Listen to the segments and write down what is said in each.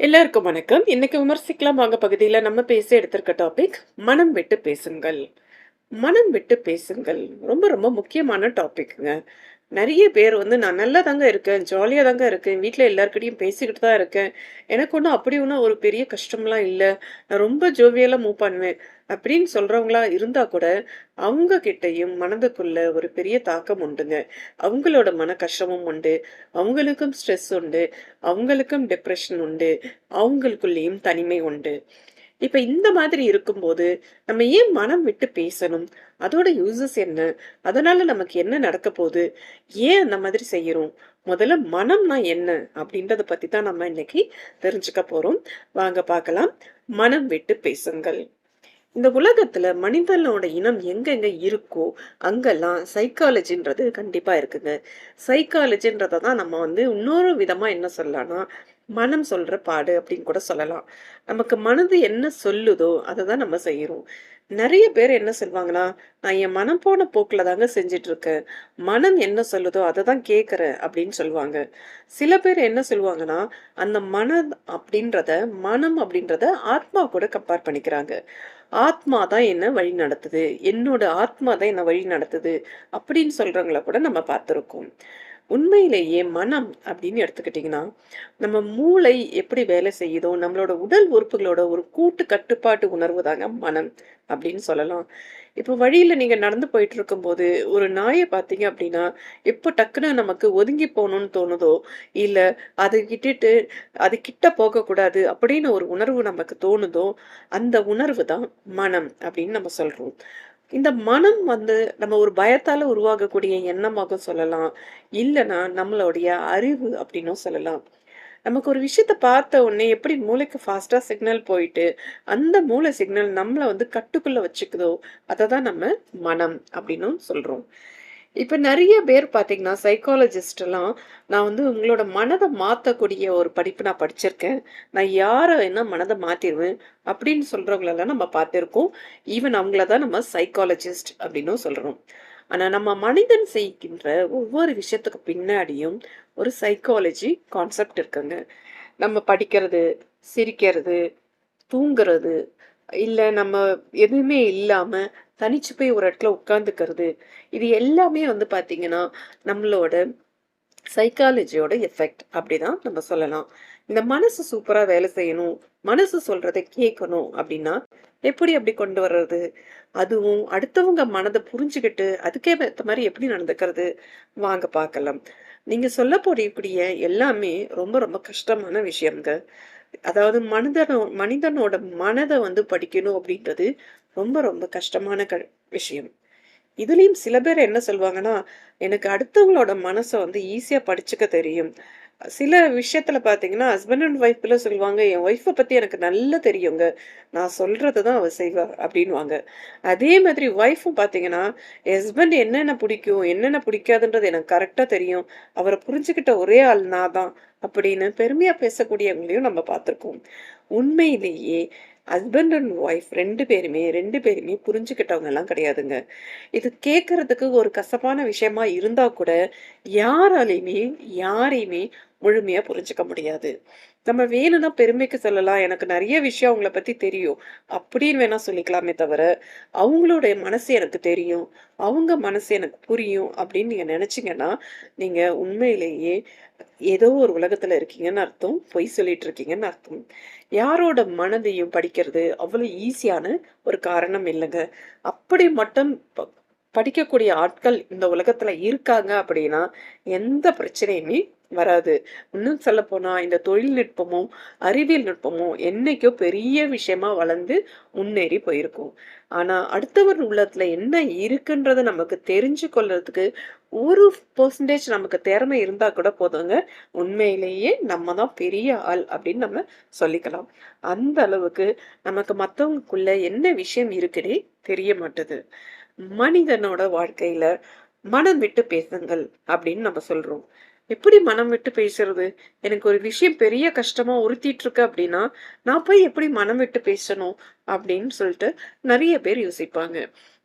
எல்லாருக்கும் வணக்கம். இன்னைக்கு விமர்சிக்கலாம் வாங்க. பகுதியில் நம்ம பேச எடுத்திருக்க டாபிக் மனம் விட்டு பேசுங்கள். மனம் விட்டு பேசுங்கள். ரொம்ப ரொம்ப முக்கியமான டாபிக்ங்க நிறைய பேர் வந்து நான் நல்லா தாங்க இருக்கேன் ஜாலியாக தாங்க இருக்கேன் வீட்டில் எல்லாருக்கிட்டையும் பேசிக்கிட்டு தான் இருக்கேன். எனக்கு ஒன்றும் அப்படி ஒன்றும் ஒரு பெரிய கஷ்டம்லாம் இல்லை. நான் ரொம்ப ஜோவியலாக மூவ் பண்ணுவேன். அப்படின்னு சொல்கிறவங்களா இருந்தால் கூட அவங்க கிட்டையும் மனதுக்குள்ள ஒரு பெரிய தாக்கம் உண்டுங்க. அவங்களோட மன கஷ்டமும் உண்டு. அவங்களுக்கும் ஸ்ட்ரெஸ் உண்டு. அவங்களுக்கும் டிப்ரெஷன் உண்டு. அவங்களுக்குள்ளேயும் தனிமை உண்டு. இப்ப இந்த மாதிரி இருக்கும்போது நம்ம ஏன் மனம் விட்டு பேசணும்? அதோட யூசஸ் என்ன? அதனால நமக்கு என்ன நடக்க போகுது? ஏன் அந்த மாதிரி செய்யறோம்? முதல்ல மனம்னா என்ன? அப்படின்றத பத்தி தான் நம்ம இன்னைக்கு தெரிஞ்சுக்க போறோம். வாங்க பார்க்கலாம். மனம் விட்டு பேசுங்கள். இந்த உலகத்துல மனிதனோட இனம் எங்கெங்க இருக்கோ அங்கெல்லாம் சைக்காலஜின்றது கண்டிப்பா இருக்குங்க. சைக்காலஜின்றத தான் நம்ம வந்து இன்னொரு விதமா என்ன சொல்லலாம்னா மனம் சொல்ற பாடு அப்படின்னு கூட சொல்லலாம். நமக்கு மனது என்ன சொல்லுதோ அதை தான் நம்ம செய்யறோம். நிறைய பேர் என்ன சொல்லுவாங்கன்னா நான் என் மனம் போன போக்கில் தாங்க செஞ்சிட்டு இருக்கேன். மனம் என்ன சொல்லுதோ அதை தான் கேட்கறேன் அப்படின்னு சொல்லுவாங்க சில பேர் என்ன சொல்லுவாங்கன்னா அந்த மன அப்படின்றத மனம் அப்படின்றத ஆத்மா கூட கம்பேர் பண்ணிக்கிறாங்க. ஆத்மா தான் என்ன வழி நடத்துது? என்னோட ஆத்மா தான் என்ன வழி நடத்துது? அப்படின்னு சொல்றவங்கள கூட நம்ம பார்த்துருக்கோம். உண்மையிலேயே மனம் அப்படின்னு எடுத்துக்கிட்டிங்கன்னா நம்ம மூளை எப்படி வேலை செய்யுதோ நம்மளோட உடல் உறுப்புகளோட ஒரு கூட்டு கட்டுப்பாட்டு உணர்வு தாங்க மனம் அப்படின்னு சொல்லலாம். இப்போ வழியில் நீங்கள் நடந்து போயிட்டு இருக்கும்போது ஒரு நாயை பார்த்தீங்க அப்படின்னா எப்போ டக்குன்னு நமக்கு ஒதுங்கி போகணும்னு தோணுதோ இல்லை அதை கிட்டுட்டு அது கிட்ட போகக்கூடாது அப்படின்னு ஒரு உணர்வு நமக்கு தோணுதோ அந்த உணர்வு தான் மனம் அப்படின்னு நம்ம சொல்கிறோம் இந்த மனம் வந்து நம்ம ஒரு பயத்தால உருவாகக்கூடிய எண்ணமாக சொல்லலாம். இல்லைன்னா நம்மளுடைய அறிவு அப்படின்னும் சொல்லலாம். நமக்கு ஒரு விஷயத்த பார்த்த உடனே எப்படி மூளைக்கு ஃபாஸ்டா சிக்னல் போயிட்டு அந்த மூளை சிக்னல் நம்மளை வந்து கட்டுக்குள்ள வச்சுக்குதோ அதை தான் நம்ம மனம் அப்படின்னும் சொல்றோம். இப்போ நிறைய பேர் பார்த்தீங்கன்னா சைக்காலஜிஸ்டெல்லாம் நான் வந்து உங்களோட மனதை மாற்றக்கூடிய ஒரு படிப்பு நான் படிச்சிருக்கேன். நான் யாரை என்ன மனதை மாற்றிடுவேன் அப்படின்னு சொல்கிறவங்களெல்லாம் நம்ம பார்த்துருக்கோம். ஈவன் அவங்கள தான் நம்ம சைக்காலஜிஸ்ட் அப்படின்னும் சொல்கிறோம் ஆனால் நம்ம மனிதன் செய்கின்ற ஒவ்வொரு விஷயத்துக்கு பின்னாடியும் ஒரு சைக்காலஜி கான்செப்ட் இருக்குங்க. நம்ம படிக்கிறது சிரிக்கிறது தூங்குறது இல்லை நம்ம எதுவுமே இல்லாமல் தனிச்சு போய் ஒரு இடத்துல உட்காந்துக்கிறது இது எல்லாமே வந்து பாத்தீங்கன்னா நம்மளோட சைக்காலஜியோட எஃபெக்ட் அப்படிதான் நம்ம சொல்லலாம். இந்த மனசு சூப்பரா வேலை செய்யணும் மனசு சொல்றதை கேட்கணும் அப்படின்னா எப்படி அப்படி கொண்டு வர்றது? அதுவும் அடுத்தவங்க மனதை புரிஞ்சுக்கிட்டு அதுக்கே ஏற்ற மாதிரி எப்படி நடந்துக்கிறது? வாங்க பார்க்கலாம். நீங்க சொல்ல போடக்கூடிய எல்லாமே ரொம்ப ரொம்ப கஷ்டமான விஷயம்ங்க அதாவது மனிதனோ மனிதனோட மனதை வந்து படிக்கணும் அப்படின்றது ரொம்ப ரொம்ப கஷ்டமான க விஷயம். இதுலயும் சில பேர் என்ன சொல்லுவாங்கன்னா எனக்கு அடுத்தவங்களோட மனசை வந்து ஈஸியா படிச்சுக்க தெரியும். சில விஷயத்துல பாத்தீங்கன்னா ஹஸ்பண்ட் அண்ட் ஒய்ஃப்ல சொல்லுவாங்க என் ஒய்ஃபை பத்தி எனக்கு நல்லா தெரியுங்க. நான் சொல்றதை தான் அவ செய்வா அப்படின்வாங்க அதே மாதிரி ஒய்ஃபும் பாத்தீங்கன்னா ஹஸ்பண்ட் என்னென்ன பிடிக்கும் என்னென்ன பிடிக்காதுன்றது எனக்கு கரெக்டா தெரியும். அவரை புரிஞ்சுக்கிட்ட ஒரே ஆள் நான் தான் அப்படின்னு பெருமையா பேசக்கூடியவங்களையும் நம்ம பார்த்துருக்கோம் உண்மையிலேயே ஹஸ்பண்ட் அண்ட் ஒய்ஃப் ரெண்டு பேருமே ரெண்டு பேருமே புரிஞ்சுக்கிட்டவங்க எல்லாம் கிடையாதுங்க. இது கேட்கறதுக்கு ஒரு கசப்பான விஷயமா இருந்தா கூட யாராலையுமே யாரையுமே முழுமையா புரிஞ்சுக்க முடியாது. நம்ம வேணும்னா பெருமைக்கு சொல்லலாம். எனக்கு நிறைய விஷயம் அவங்கள பத்தி தெரியும். அப்படின்னு வேணா சொல்லிக்கலாமே தவிர அவங்களுடைய மனசு எனக்கு தெரியும். அவங்க மனசு எனக்கு புரியும் அப்படின்னு நீங்க நினைச்சீங்கன்னா நீங்க உண்மையிலேயே ஏதோ ஒரு உலகத்துல இருக்கீங்கன்னு அர்த்தம் பொய் சொல்லிட்டு இருக்கீங்கன்னு அர்த்தம். யாரோட மனதையும் படிக்கிறது அவ்வளவு ஈஸியான ஒரு காரணம் இல்லைங்க. அப்படி மட்டும் படிக்கக்கூடிய ஆட்கள் இந்த உலகத்துல இருக்காங்க அப்படின்னா எந்த பிரச்சனையுமே வராது. இன்னும் சொல்ல போனா இந்த தொழில்நுட்பமும் அறிவியல் நுட்பமும் என்னைக்கோ பெரிய விஷயமா வளர்ந்து முன்னேறி போயிருக்கும். ஆனா அடுத்தவர் உள்ளத்துல என்ன இருக்குன்றத நமக்கு தெரிஞ்சு கொள்றதுக்கு ஒரு பர்சன்டேஜ் நமக்கு திறமை இருந்தா கூட போதுங்க. உண்மையிலேயே நம்ம தான் பெரிய ஆள் அப்படின்னு நம்ம சொல்லிக்கலாம். அந்த அளவுக்கு நமக்கு மத்தவங்களுக்குள்ள என்ன விஷயம் இருக்குன்னே தெரிய மாட்டுது. மனிதனோட வாழ்க்கையில மனம் விட்டு பேசுங்கள் அப்படின்னு நம்ம சொல்றோம். எப்படி மனம் விட்டு பேசுறது எனக்கு ஒரு விஷயம் பெரிய கஷ்டமா உறுத்திட்டு இருக்கு அப்படின்னா நான் போய் எப்படி மனம் விட்டு பேசணும் அப்படின்னு சொல்லிட்டு நிறைய பேர் யோசிப்பாங்க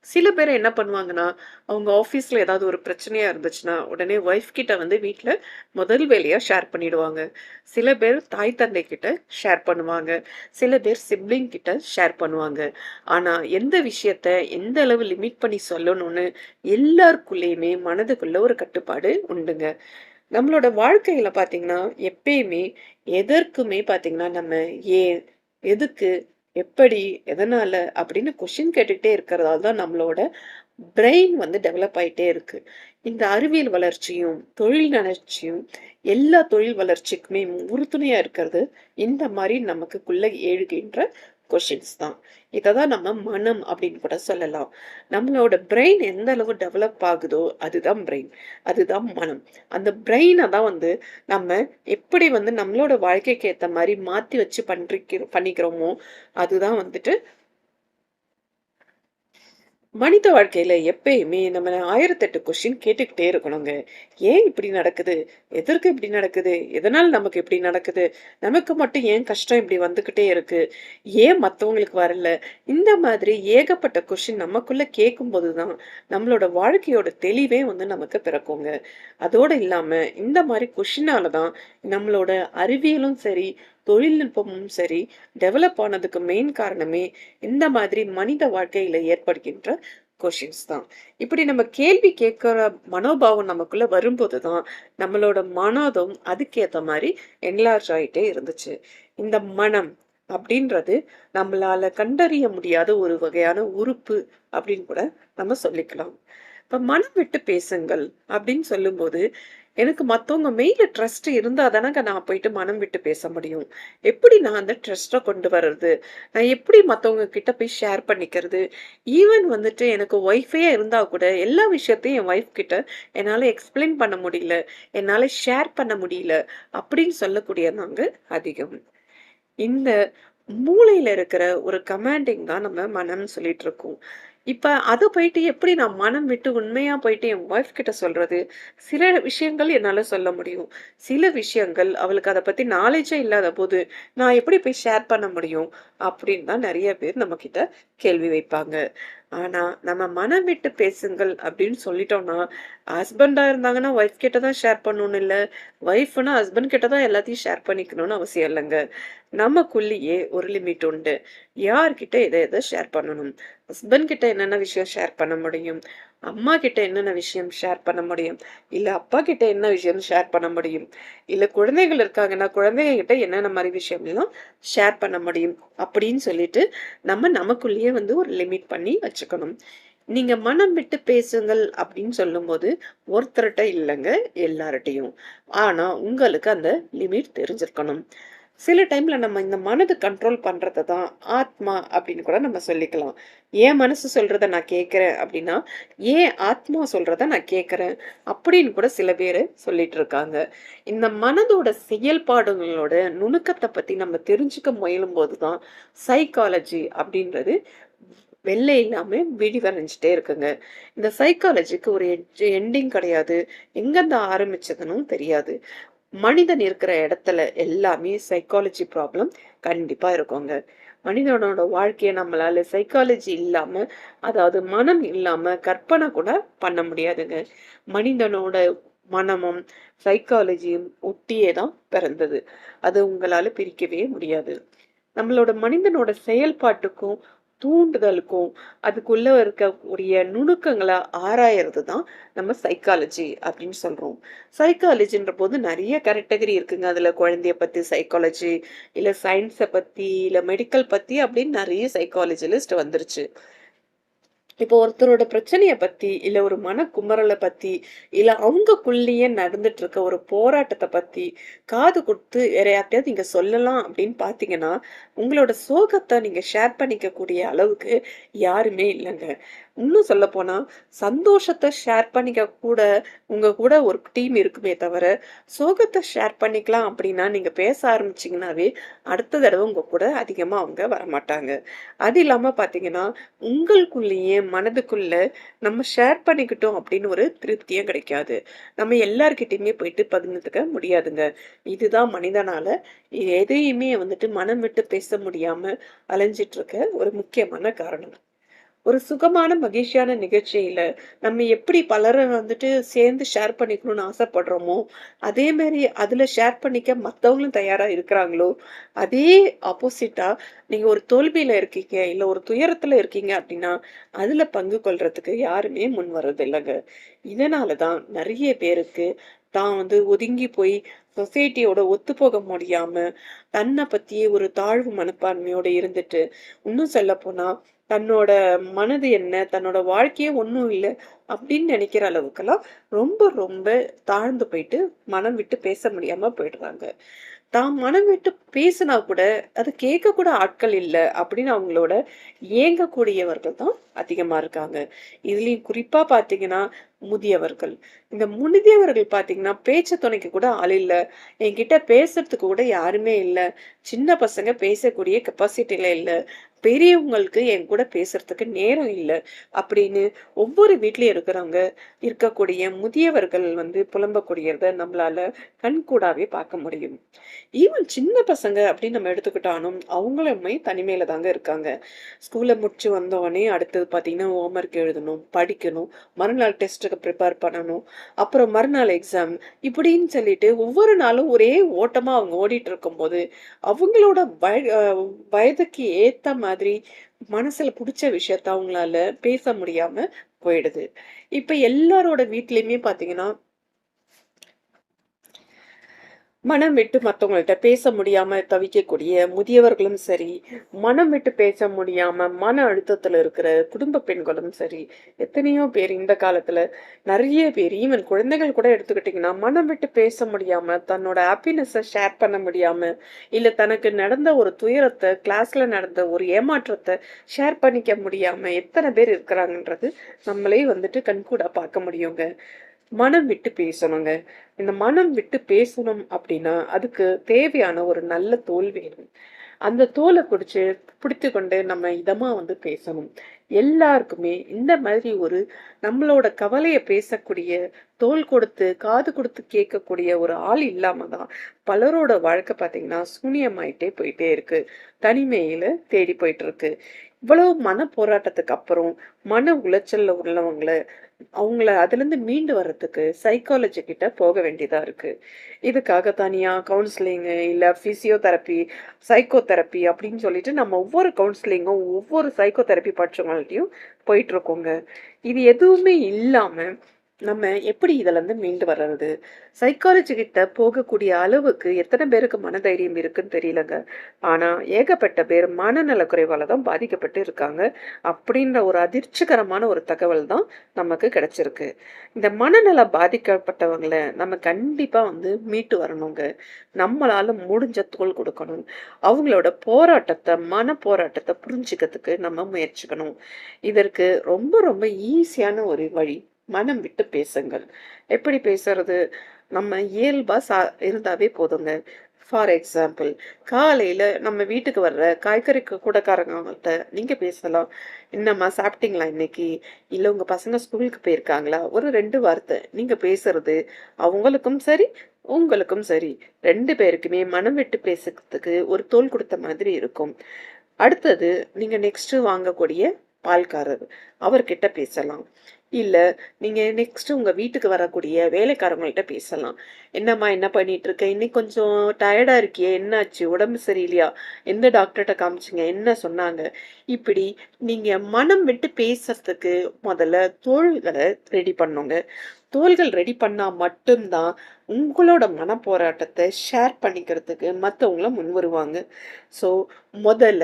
சில பேர் என்ன பண்ணுவாங்கன்னா, அவங்க ஆஃபீஸில் ஏதாவது ஒரு பிரச்சனையாக இருந்துச்சுன்னா, உடனே ஒய்ஃப் கிட்ட வந்து வீட்டில் முதல் வேலையாக ஷேர் பண்ணிடுவாங்க. சில பேர் தாய் தந்தை கிட்ட ஷேர் பண்ணுவாங்க. சில பேர் சிப்ளிங் கிட்ட ஷேர் பண்ணுவாங்க. ஆனால் எந்த விஷயத்த எந்த அளவு லிமிட் பண்ணி சொல்லணும்னு எல்லாருக்குள்ளேயுமே மனதுக்குள்ள ஒரு கட்டுப்பாடு உண்டுங்க. நம்மளோட வாழ்க்கையில பார்த்தீங்கன்னா, எப்பயுமே எதற்குமே பார்த்தீங்கன்னா, நம்ம ஏன்? எதுக்கு? எப்படி? எதனால? அப்படின்னு கொஷின் கேட்டுக்கிட்டே இருக்கிறதால தான் நம்மளோட பிரெயின் வந்து டெவலப் ஆயிட்டே இருக்கு. இந்த அறிவியல் வளர்ச்சியும், தொழில் வளர்ச்சியும், எல்லா தொழில் வளர்ச்சிக்குமே உறுதுணையா இருக்கிறது, இந்த மாதிரி நமக்குள்ள எழுகின்ற கொஷின்ஸ் தான். இதை தான் நம்ம மனம் அப்படின்னு கூட சொல்லலாம். நம்மளோட பிரெயின் எந்த அளவு டெவலப் ஆகுதோ, அதுதான் பிரெயின். அதுதான் மனம். அந்த பிரெயினை தான் வந்து நம்ம எப்படி வந்து நம்மளோட வாழ்க்கைக்கு ஏத்த மாதிரி மாத்தி வச்சு பண்றிக்கிறோம் பண்ணிக்கிறோமோ, அதுதான் வந்துட்டு மனித வாழ்க்கையில எப்பயுமே நம்ம 1008 கொஸ்டின் கேட்டுக்கிட்டே இருக்கணுங்க. ஏன் இப்படி நடக்குது? எதற்கு இப்படி நடக்குது? எதனால நமக்கு இப்படி நடக்குது? நமக்கு மட்டும் ஏன் கஷ்டம் இப்படி வந்துகிட்டே இருக்கு? ஏன் மத்தவங்களுக்கு வரல? இந்த மாதிரி ஏகப்பட்ட கொஸ்டின் நமக்குள்ள கேட்கும்போது தான், நம்மளோட வாழ்க்கையோட தெளிவே வந்து நமக்கு பிறக்குங்க. அதோட இல்லாம இந்த மாதிரி கொஷினால தான் நம்மளோட அறிவியலும் சரி, தொழில்நுட்பமும் சரி, டெவலப் ஆனதுக்கு மெயின் காரணமே இந்த மாதிரி மனித வாழ்க்கையில ஏற்படுகின்ற கொஷின்ஸ் தான். இப்படி நம்ம கேள்வி கேட்குற மனோபாவம் நமக்குள்ள வரும்போது தான், நம்மளோட மனதும் அதுக்கேற்ற மாதிரி என்லார்ஜ் ஆயிட்டே இருந்துச்சு. இந்த மனம் அப்படின்றது நம்மளால கண்டறிய முடியாத ஒரு வகையான உறுப்பு அப்படின்னு கூட நம்ம சொல்லிக்கலாம். இப்ப மனம் விட்டு பேசுங்கள் அப்படின்னு சொல்லும்போது, எனக்கு மற்றவங்க மேல ட்ரஸ்ட் இருந்தால் தானங்க நான் போயிட்டு மனம் விட்டு பேச முடியும். எப்படி நான் அந்த ட்ரஸ்ட்டை கொண்டு வர்றது? நான் எப்படி மற்றவங்க கிட்ட போய் ஷேர் பண்ணிக்கிறது? ஈவன் வந்துட்டு எனக்கு ஒய்ஃபே இருந்தால் கூட எல்லா விஷயத்தையும் என் ஒய்ஃப் கிட்ட என்னால் எக்ஸ்பிளைன் பண்ண முடியல. என்னால் ஷேர் பண்ண முடியல. அப்படின்னு சொல்லக்கூடியதாங்க அதிகம். இந்த மூளையில இருக்கிற ஒரு கமாண்டிங் தான் நம்ம மனம்னு சொல்லிட்டு இருக்கோம். இப்ப அது போயிட்டு எப்படி நான் மனம் விட்டு உண்மையா போயிட்டு என் ஒய்ஃப் கிட்ட சொல்றது? சில விஷயங்கள் என்னால சொல்ல முடியும். சில விஷயங்கள் அவளுக்கு அத பத்தி இல்லாத போது நான் எப்படி போய் ஷேர் பண்ண முடியும்? அப்படின்னு தான் நிறைய பேர் நம்மக்கிட்ட கேள்வி வைப்பாங்க. ஆனா, நம்ம மனம் விட்டு பேசுங்கள் அப்படின்னு சொல்லிட்டோம்னா, ஹஸ்பண்டா இருந்தாங்கன்னா ஒய்ஃப் கிட்ட தான் ஷேர் பண்ணணும்னு இல்ல. ஒய்ஃப்னா ஹஸ்பண்ட் கிட்ட தான் எல்லாத்தையும் ஷேர் பண்ணிக்கணும்னு அவசியம் இல்லங்க. நமக்குள்ளேயே ஒரு லிமிட் உண்டு. யார்கிட்ட எதை எதை ஷேர் பண்ணணும்? ஹஸ்பண்ட் கிட்ட என்னென்ன விஷயம் ஷேர் பண்ண முடியும்? அம்மா கிட்ட என்னென்ன விஷயம் ஷேர் பண்ண முடியும்? இல்ல அப்பா கிட்ட என்ன விஷயம் ஷேர் பண்ண முடியும்? இல்ல குழந்தைகள் இருக்காங்கன்னா, குழந்தைங்க கிட்ட என்னென்ன மாதிரி விஷயம்லாம் ஷேர் பண்ண முடியும்? அப்படின்னு சொல்லிட்டு, நம்ம நமக்குள்ளேயே வந்து ஒரு லிமிட் பண்ணி வச்சுக்கணும். நீங்க மனம் விட்டு பேசுங்கள் அப்படின்னு சொல்லும்போது, ஒருத்தர்ட்ட இல்லங்க, எல்லார்ட்டையும் ஆனா, உங்களுக்கு அந்த லிமிட் தெரிஞ்சிருக்கணும். சில டைம்ல நம்ம இந்த மனது கண்ட்ரோல் பண்ணுறது தான் ஆத்மா அப்படின்னு கூட நம்ம சொல்லிக்கலாம். ஏன் மனசு சொல்கிறத நான் கேட்குறேன் அப்படின்னா, ஏன் ஆத்மா சொல்கிறத நான் கேட்குறேன் அப்படின்னு கூட சில பேர் சொல்லிட்டு இருக்காங்க. இந்த மனதோட செயல்பாடுகளோட நுணுக்கத்தை பத்தி நம்ம தெரிஞ்சுக்க முயலும்போது தான், சைக்காலஜி அப்படின்றது வெள்ளை இல்லாம விரிவடைஞ்சுட்டே இருக்குங்க. இந்த சைக்காலஜிக்கு ஒரு எண்டிங் கிடையாது. எங்கேருந்து ஆரம்பிச்சதுன்னு தெரியாது. மனிதன் இருக்கிற இடத்துல எல்லாமே சைக்காலஜி ப்ராப்ளம் கண்டிப்பா இருக்குங்க. மனிதனோட வாழ்க்கையை நம்மளால சைக்காலஜி இல்லாம, அதாவது மனம் இல்லாம கற்பனை கூட பண்ண முடியாதுங்க. மனிதனோட மனமும், சைக்காலஜியும் ஒட்டியே தான் பிறந்தது. அது உங்களால பிரிக்கவே முடியாது. நம்மளோட மனிதனோட செயல்பாட்டுக்கும், தூண்டுதலுக்கும், அதுக்குள்ள இருக்கக்கூடிய நுணுக்கங்களை ஆராயறது தான் நம்ம சைக்காலஜி அப்படின்னு சொல்றோம். சைக்காலஜின்ற போது நிறைய கேட்டகரி இருக்குங்க. அதுல குழந்தைய பத்தி சைக்காலஜி, இல்ல சயின்ஸ பத்தி, இல்ல மெடிக்கல் பத்தி அப்படின்னு நெறைய சைக்காலஜிலிஸ்ட் வந்துருச்சு. இப்போ ஒருத்தரோட பிரச்சனையை பத்தி, இல்ல ஒரு மன குமரலை பத்தி, இல்ல அவங்கக்குள்ளேயே நடந்துட்டு இருக்க ஒரு போராட்டத்தை பத்தி, காது குடுத்து வேற யார்கிட்டயாவது நீங்க சொல்லலாம் அப்படின்னு பாத்தீங்கன்னா உங்களோட சோகத்தை நீங்க ஷேர் பண்ணிக்க கூடிய அளவுக்கு யாருமே இல்லங்க. இன்னும் சொல்ல போனா சந்தோஷத்தை ஷேர் பண்ணிக்க கூட உங்க கூட ஒரு டீம் இருக்குமே தவிர, சோகத்தை ஷேர் பண்ணிக்கலாம் அப்படின்னா, நீங்க பேச ஆரம்பிச்சிங்கனாவே அடுத்த தடவை உங்க கூட அதிகமா அவங்க வரமாட்டாங்க. அது இல்லாம பாத்தீங்கன்னா உங்களுக்குள்ளேயே மனதுக்குள்ள நம்ம ஷேர் பண்ணிக்கிட்டோம் அப்படின்னு ஒரு திருப்தியும் கிடைக்காது. நம்ம எல்லார்கிட்டயுமே போயிட்டு பகிர்ந்துக்க முடியாதுங்க. இதுதான் மனிதனால எதையுமே வந்துட்டு மனம் விட்டு பேச முடியாம அலைஞ்சிட்டு இருக்க ஒரு முக்கியமான காரணம். ஒரு சுகமான, மகிழ்ச்சியான நிகழ்ச்சியில நம்ம எப்படி பலரை வந்துட்டு சேர்ந்து ஷேர் பண்ணிக்கணும்னு ஆசைப்படுறோமோ, அதே மாதிரி அதுல ஷேர் பண்ணிக்க மற்றவங்களும் தயாரா இருக்கிறாங்களோ, அதே ஆப்போசிட்டா நீங்க ஒரு தோல்வியில இருக்கீங்க, இல்ல ஒரு துயரத்துல இருக்கீங்க அப்படின்னா அதுல பங்கு கொள்றதுக்கு யாருமே முன் வர்றதில்லங்க. இதனால தான் நிறைய பேருக்கு தான் வந்து ஒதுங்கி போய் சொசைட்டியோட ஒத்துப்போக முடியாம, தன்னை பத்தியே ஒரு தாழ்வு மனப்பான்மையோட இருந்துட்டு, இன்னும் சொல்லப்போனால் தன்னோட மனது என்ன, தன்னோட வாழ்க்கையே ஒன்றும் இல்ல, அப்படின்னு நினைக்கிற அளவுக்கெல்லாம் ரொம்ப ரொம்ப தாழ்ந்து போயிட்டு, மனம் விட்டு பேச முடியாம போயிடுறாங்க. தான் மனம் விட்டு பேசினா கூட, அது கேட்கக்கூட கூட ஆட்கள் இல்ல அப்படின்னு அவங்களோட ஏங்கக்கூடியவர்கள் தான் அதிகமா இருக்காங்க. இதுலயும் குறிப்பா பாத்தீங்கன்னா முதியவர்கள். இந்த முதியவர்கள் பாத்தீங்கன்னா பேச்ச துணைக்கு கூட ஆள் இல்ல. என்கிட்ட பேசுறதுக்கு கூட யாருமே இல்ல. சின்ன பசங்க பேசக்கூடிய கெப்பாசிட்டில இல்ல. பெரியவங்களுக்கு என் கூட பேசுறதுக்கு நேரம் இல்லை அப்படின்னு ஒவ்வொரு வீட்லயும் இருக்கிறவங்க இருக்கக்கூடிய முதியவர்கள் வந்து புலம்பக்கூடியத நம்மளால கண்கூடாவே பார்க்க முடியும். ஈவன் சின்ன பசங்க அப்படின்னு நம்ம எடுத்துக்கிட்டாலும், அவங்களுமே தனிமையில தாங்க இருக்காங்க. ஸ்கூல முடிச்சு வந்தோடனே அடுத்தது பார்த்தீங்கன்னா, ஹோம் ஒர்க் எழுதணும், படிக்கணும், மறுநாள் டெஸ்ட்டுக்கு ப்ரிப்பேர் பண்ணணும், அப்புறம் மறுநாள் எக்ஸாம் இப்படின்னு சொல்லிட்டு ஒவ்வொரு நாளும் ஒரே ஓட்டமா அவங்க ஓடிட்டு இருக்கும்போது, அவங்களோட வய வயதுக்கு ஏத்த மாதிரி மாதிரி மனசுல புடிச்ச விஷயத்த அவங்களால பேச முடியாம போயிடுது. இப்ப எல்லாரோட வீட்லயுமே பாத்தீங்கன்னா மனம் விட்டு மத்தவங்கள்ட்ட பேச முடியாம தவிக்கக்கூடிய முதியவர்களும் சரி, மனம் விட்டு பேச முடியாம மன அழுத்தத்துல இருக்கிற குடும்ப பெண்களும் சரி, எத்தனையோ பேர் இந்த காலத்துல நிறைய பேர் ஈவன் குழந்தைகள் கூட எடுத்துக்கிட்டிங்கன்னா, மனம் விட்டு பேச முடியாம, தன்னோட ஹாப்பினஸ்ஸ ஷேர் பண்ண முடியாம, இல்ல தனக்கு நடந்த ஒரு துயரத்தை கிளாஸ்ல நடந்த ஒரு ஏமாற்றத்தை ஷேர் பண்ணிக்க முடியாம எத்தனை பேர் இருக்கிறாங்கன்றது நம்மளே வந்துட்டு கண்கூடா பார்க்க முடியுங்க. மனம் விட்டு பேசணுங்க. இந்த மனம் விட்டு பேசணும் அப்படின்னா அதுக்கு தேவையான ஒரு நல்ல தோல் வேணும். அந்த குடிச்சு புடிச்சு பிடித்துக்கொண்டு நம்ம இதமா வந்து பேசணும். எல்லாருக்குமே இந்த மாதிரி ஒரு நம்மளோட கவலைய பேசக்கூடிய, தோல் கொடுத்து, காது கொடுத்து கேட்கக்கூடிய ஒரு ஆள் இல்லாம தான் பலரோட வாழ்க்கை பார்த்தீங்கன்னா, சூனியமாயிட்டே போயிட்டே இருக்கு. தனிமையில தேடி போயிட்டு இருக்கு இவ்வளவு மன போராட்டத்துக்கு அப்புறம், மன உளைச்சல்ல உள்ளவங்கள அவங்கள அதுலேருந்து மீண்டு வர்றதுக்கு சைக்காலஜி கிட்ட போக வேண்டியதா இருக்கு. இதுக்காக தனியா கவுன்சிலிங்கு, இல்ல ஃபிசியோதெரப்பி சைக்கோ தெரப்பி அப்படின்னு சொல்லிட்டு நம்ம ஒவ்வொரு கவுன்சிலிங்கும், ஒவ்வொரு சைக்கோ தெரப்பி படிச்சவங்கள்ட்டயும் போயிட்டுருக்கோங்க. இது எதுவுமே இல்லாம, நம்ம எப்படி இதிலேருந்து மீண்டு வர்றது? சைக்காலஜி கிட்ட போகக்கூடிய அளவுக்கு எத்தனை பேருக்கு மனதைரியம் இருக்குன்னு தெரியலங்க. ஆனால் ஏகப்பட்ட பேர் மனநல குறைவால் தான் பாதிக்கப்பட்டு இருக்காங்க. அப்படின்ற ஒரு அதிர்ச்சிகரமான ஒரு தகவல் தான் நமக்கு கிடைச்சிருக்கு. இந்த மனநல பாதிக்கப்பட்டவங்கள நம்ம கண்டிப்பாக வந்து மீட்டு வரணுங்க. நம்மளால் முடிஞ்ச தோல் கொடுக்கணும் அவங்களோட போராட்டத்தை மன போராட்டத்தை புரிஞ்சுக்கிறதுக்கு நம்ம முயற்சிக்கணும். இதற்கு ரொம்ப ரொம்ப ஈஸியான ஒரு வழி, மனம் விட்டு பேசுங்கள். எப்படி பேசுறது? நம்ம இயல்பா சா இருந்தாவே போதுங்க. ஃபார் எக்ஸாம்பிள் காலையில நம்ம வீட்டுக்கு வர்ற காய்கறி கூடக்காரங்கள்ட்ட நீங்க பேசலாம். "என்னம்மா சாப்பிட்டீங்களா இன்னைக்கு? இல்ல உங்க பசங்க ஸ்கூலுக்கு போயிருக்காங்களா?" ஒரு ரெண்டு வார்த்தை நீங்க பேசுறது, அவங்களுக்கும் சரி, உங்களுக்கும் சரி ரெண்டு பேருக்குமே மனம் விட்டு பேசுறதுக்கு ஒரு தோல் கொடுத்த மாதிரி இருக்கும். அடுத்தது நீங்க நெக்ஸ்ட்டு வாங்கக்கூடிய பால்காரர். அவர்கிட்ட பேசலாம். இல்லை நீங்கள் நெக்ஸ்ட்டு உங்கள் வீட்டுக்கு வரக்கூடிய வேலைக்காரவங்கள்ட்ட பேசலாம். "என்னம்மா என்ன பண்ணிகிட்ருக்க இன்னைக்கு கொஞ்சம் டயர்டாக இருக்கியே, என்னாச்சு? உடம்பு சரியில்லையா? எந்த டாக்டர்கிட்ட காமிச்சீங்க? என்ன சொன்னாங்க?" இப்படி நீங்கள் மனம் விட்டு பேசுறதுக்கு முதல்ல தோள்களை ரெடி பண்ணுங்க தோள்கள் ரெடி பண்ணால் மட்டும்தான் உங்களோட மன போராட்டத்தை ஷேர் பண்ணிக்கிறதுக்கு மற்றவங்களும் முன் வருவாங்க ஸோ முதல்ல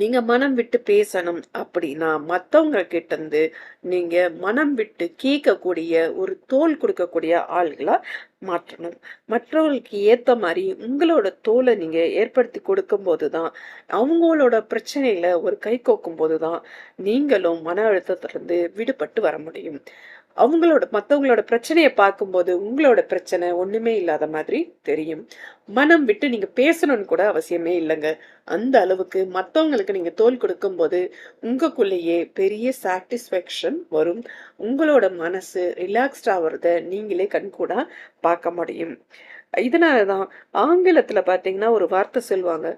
நீங்க மனம் விட்டு பேசணும் அப்படின்னா, மற்றவங்க கிட்ட இருந்து நீங்க மனம் விட்டு கேட்கக்கூடிய, ஒரு தோல் கொடுக்கக்கூடிய ஆள்களா மாற்றணும். மற்றவர்களுக்கு ஏத்த மாதிரி உங்களோட தோலை நீங்க ஏற்படுத்தி கொடுக்கும்போது தான், அவங்களோட பிரச்சனையில ஒரு கை கோக்கும்போது தான், நீங்களும் மன அழுத்தத்திலிருந்து விடுபட்டு வர முடியும். அவங்களோட மத்தவங்களோட பிரச்சனையை பார்க்கும்போது, உங்களோட பிரச்சனை ஒண்ணுமே இல்லாத மாதிரி தெரியும். மனம் விட்டு நீங்க பேசணும்னு கூட அவசியமே இல்லைங்க அந்த அளவுக்கு மத்தவங்களுக்கு நீங்க தோள் கொடுக்கும்போது, உங்களுக்குள்ளேயே பெரிய சாட்டிஸ்ஃபேக்ஷன் வரும். உங்களோட மனசு ரிலாக்ஸ்ட் ஆகிறத நீங்களே கண்கூடா பார்க்க முடியும். இதனால தான் ஆங்கிலத்தில் பார்த்தீங்கன்னா, ஒரு வார்த்தை சொல்லுவாங்க.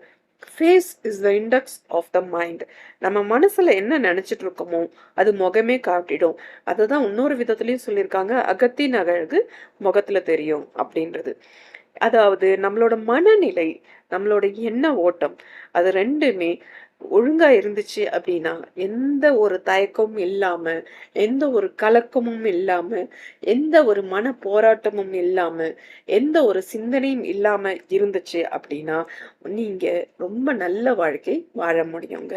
Face is the index of the mind நம்ம மனசுல என்ன நினைச்சிட்டு இருக்கோமோ அது முகமே காட்டிடும். அதுதான் இன்னொரு விதத்துலயும் சொல்லியிருக்காங்க அகத்தின் அழகு முகத்துல தெரியும் அப்படின்றது. அதாவது நம்மளோட மனநிலை நம்மளோட எண்ண ஓட்டம் அது ரெண்டுமே ஒழுங்கா இருந்துச்சு அப்படின்னா எந்த ஒரு தயக்கமும் இல்லாம எந்த ஒரு கலக்கமும் இல்லாம எந்த ஒரு மன போராட்டமும் இல்லாம எந்த ஒரு சிந்தனையும் இல்லாம இருந்துச்சு அப்படின்னா நீங்க ரொம்ப நல்ல வாழ்க்கை வாழ முடியுங்க.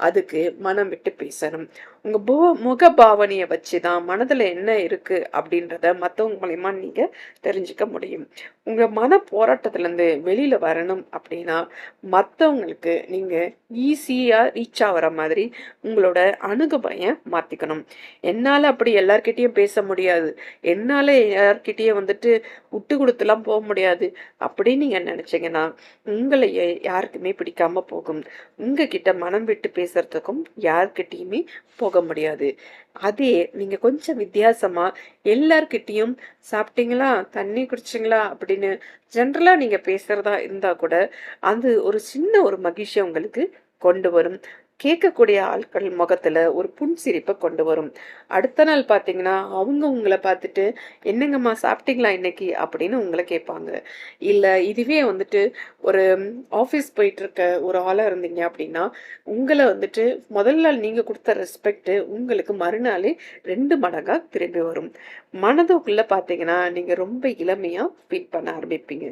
அதுக்கு மனம் விட்டு பேசணும். உங்க முக பாவனையை வச்சுதான் மனதுல என்ன இருக்கு அப்படின்றத மத்தவங்க மூலியமா நீங்க தெரிஞ்சுக்க முடியும். உங்க மன போராட்டத்துல இருந்து வெளியில வரணும் அப்படின்னா மத்தவங்களுக்கு நீங்க ஈஸியா ரீச் ஆகிற மாதிரி உங்களோட அணுகுமுறையை மாத்திக்கணும். என்னால அப்படி எல்லார்கிட்டயும் பேச முடியாது. என்னால யார்கிட்டயும் வந்துட்டு விட்டு கொடுத்துலாம் போக முடியாது அப்படின்னு நீங்க நினைச்சீங்கன்னா உங்களையே யாருக்குமே பிடிக்காம போகும். உங்ககிட்ட மனம் விட்டு பேசுறதுக்கும் யார்கிட்டயுமே போக முடியாது. அதே நீங்க கொஞ்சம் வித்தியாசமா எல்லார்கிட்டயும் சாப்பிட்டீங்களா? தண்ணி குடிச்சிங்களா? அப்படின்னு ஜென்ரலாக நீங்க பேசுறதா இருந்தா கூட அது ஒரு சின்ன ஒரு மகிழ்ச்சியை உங்களுக்கு கொண்டு வரும். கேட்கக்கூடிய ஆட்கள் முகத்துல ஒரு புன்சிரிப்பை கொண்டு வரும். அடுத்த நாள் பார்த்தீங்கன்னா அவங்க உங்களை பார்த்துட்டு என்னங்கம்மா சாப்பிட்டீங்களா இன்னைக்கு? அப்படின்னு உங்களை கேட்பாங்க. இல்லை இதுவே வந்துட்டு ஒரு ஆஃபீஸ் போயிட்டு இருக்க ஒரு ஆளாக இருந்தீங்க அப்படின்னா உங்களை வந்துட்டு முதல் நாள் நீங்கள் கொடுத்த ரெஸ்பெக்ட் உங்களுக்கு மறுநாளே ரெண்டு மடங்காக திரும்பி வரும். மனதுக்குள்ளே பார்த்தீங்கன்னா நீங்கள் ரொம்ப இளமையாக ஃபீல் பண்ண ஆரம்பிப்பீங்க.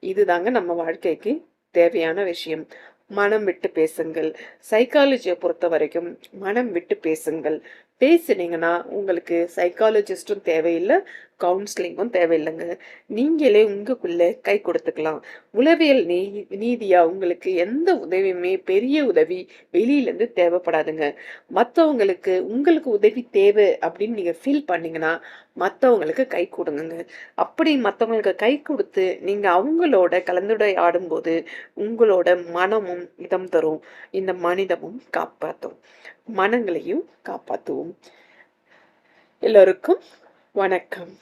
இதுதாங்க நம்ம வாழ்க்கைக்கு தேவையான விஷயம். மனம் விட்டு பேசுங்கள். சைக்காலஜியை பொறுத்த வரைக்கும் மனம் விட்டு பேசுங்கள். பேசுனீங்கன்னா உங்களுக்கு சைக்காலஜிஸ்ட்டும் தேவையில்லை கவுன்சிலிங்கும் தேவையில்லைங்க. நீங்களே உங்களுக்குள்ளே கை கொடுத்துக்கலாம். உளவியல் நீ நீதியா உங்களுக்கு எந்த உதவியுமே பெரிய உதவி வெளியிலேருந்து தேவைப்படாதுங்க. மற்றவங்களுக்கு உங்களுக்கு உதவி தேவை அப்படின்னு நீங்கள் ஃபீல் பண்ணீங்கன்னா மற்றவங்களுக்கு கை கொடுங்க அப்படி மற்றவங்களுக்கு கை கொடுத்து நீங்கள் அவங்களோட கலந்துடை போது உங்களோட மனமும் இதம் தரும். இந்த மனிதமும் காப்பாற்றும் மனங்களையும் காப்பாற்றுவோம் எல்லோருக்கும் வணக்கம்.